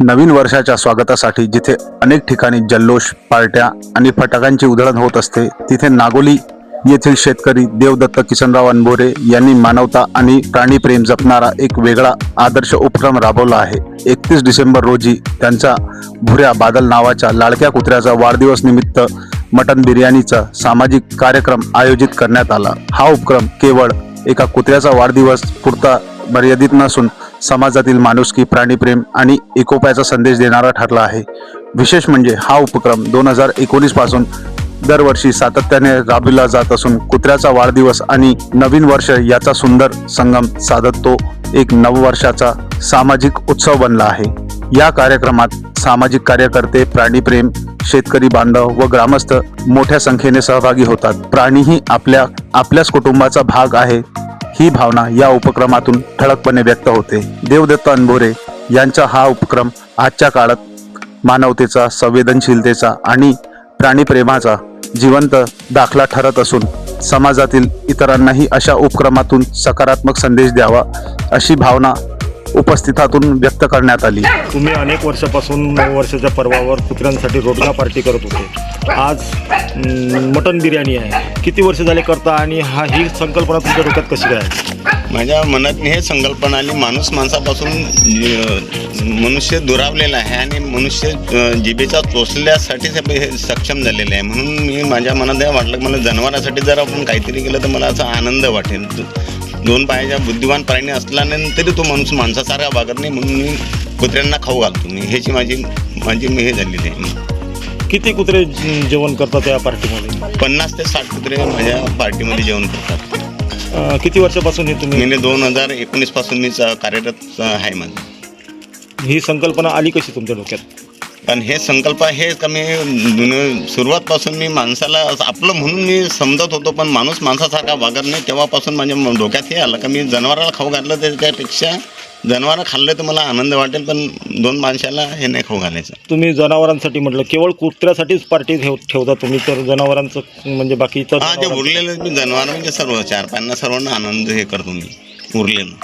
नवीन वर्षाच्या स्वागतासाठी जिथे अनेक ठिकाणी जल्लोष पार्ट्या आणि फटाक्यांची उधळण होत असते तिथे नागोली येथील शेतकरी देवदत्त किसनराव अनभोरे यांनी मानवता आणि प्राणीप्रेम जपणारा एक वेगळा आदर्श उपक्रम राबवला आहे. एकतीस डिसेंबर रोजी त्यांचा भुऱ्या बादल नावाच्या लाडक्या कुत्र्याचा वाढदिवस निमित्त मटन बिर्याणीचा सामाजिक कार्यक्रम आयोजित करण्यात आला. हा उपक्रम केवळ एका कुत्र्याचा वाढदिवस पुरता मर्यादित नसून समाजातील माणुसकी प्राणीप्रेम आणि एकोप्याचा संदेश देणारा ठरला आहे. विशेष म्हणजे हा उपक्रम दोन हजार एकोणीसपासून दरवर्षी सातत्याने राबविला जात असून कुत्र्याचा वाढदिवस आणि नवीन वर्ष याचा सुंदर संगम साधत तो एक नववर्षाचा सामाजिक उत्सव बनला आहे. या कार्यक्रमात सामाजिक कार्यकर्ते प्राणीप्रेम शेतकरी बांधव व ग्रामस्थ मोठ्या संख्येने सहभागी होतात. प्राणीही आपल्या आपल्याच कुटुंबाचा भाग आहे. ही भावना या उपक्रमातून ठळकपणे व्यक्त होते. देवदत्त अनभोरे यांचा हा उपक्रम आजच्या काळात मानवतेचा संवेदनशीलतेचा आणि प्राणीप्रेमाचा जिवंत दाखला ठरत असून समाजातील इतरांनाही अशा उपक्रमातून सकारात्मक संदेश द्यावा अशी भावना उपस्थितातून व्यक्त करण्यात आली. तुम्ही अनेक वर्षापासून नऊ वर्षाच्या पर्वावर कुत्र्यांसाठी रोडगा पार्टी करत होते. आज मटन बिर्याणी आहे. किती वर्ष झाले करता आणि हा ही संकल्पना तुमच्या डोक्यात कशी काय माझ्या मनात हे संकल्पना आली माणूस माणसापासून मनुष्य दुरावलेला आहे आणि मनुष्य जिभेचा चोचल्यासाठीच हे हे सक्षम झालेले आहे. म्हणून मी माझ्या मनात हे वाटलं मला जनावरासाठी जर आपण काहीतरी केलं तर मला असा आनंद वाटेल. दोन पायाच्या बुद्धिवान प्राणी असल्यानंतरही तो माणूस माणसासारखा वागत नाही म्हणून मी कुत्र्यांना खाऊ घालतो. मी ह्याची माझी माझी मी हे झालेली आहे. किती कुत्रे जेवण करतात या पार्टीमध्ये? पन्नास ते साठ कुत्रे माझ्या पार्टीमध्ये जेवण करतात. अं, किती वर्षापासून हे तुम्ही? मी दोन हजार एकोणीसपासून मी च- कार्यरत आहे माझं. ही संकल्पना आली कशी तुमच्या डोक्यात? कारण हे संकल्प हे कमी दुन- सुरुवातपासून मी माणसाला असं आपलं म्हणून मी समजत होतो पण माणूस माणसासारखा वागत नाही. तेव्हापासून माझ्या म- डोक्यात हे आलं का मी जनावराला खाऊ घातलं तर त्यापेक्षा जनावरं खाल्लं तर मला आनंद वाटेल पण दोन माणसाला हे नाही खाऊ घालायचं. तुम्ही जनावरांसाठी म्हटलं केवळ कुत्र्यासाठीच पार्टी ठेव ठेवता तुम्ही तर जनावरांचं म्हणजे बाकी हा जे जनावरांचं- उरलेलं मी जनावर म्हणजे सर्व चार पायांना सर्वांना आनंद हे करतो मी उरलेलं.